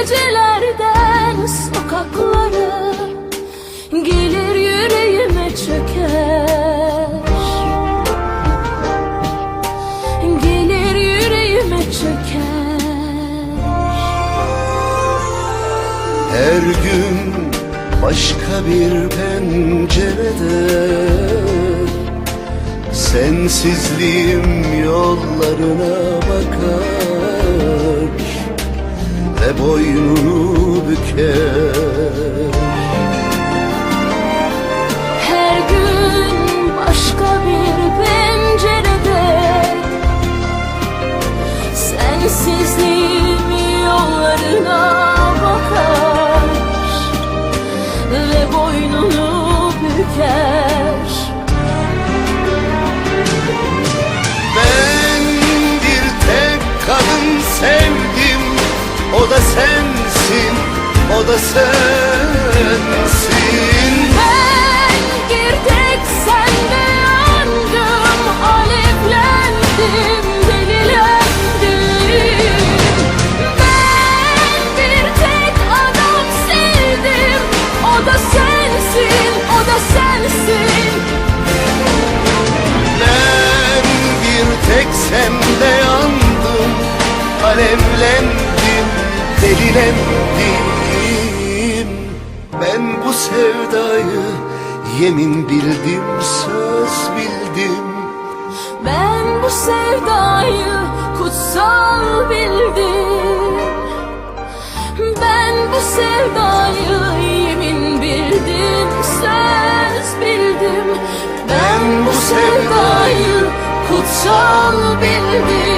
gecelerden sokaklara Gelir yüreğime çöker. Gelir yüreğime çöker. Her gün başka bir pencerede Sensizliğim yollarına bakar boynunu büker. Her gün başka bir pencerede. Sensizliğim yollarına bakar Ve boynunu büker o da sensin. Ben bir tek sende yandım Alevlendim, delilendim. Ben bir tek adam sevdim O da sensin, o da sensin. Ben bir tek sende yandım Alevlendim, delilendim Ben bu sevdayı yemin bildim, söz bildim. Ben bu sevdayı kutsal bildim. Ben bu sevdayı yemin bildim, söz bildim. Ben bu sevdayı kutsal bildim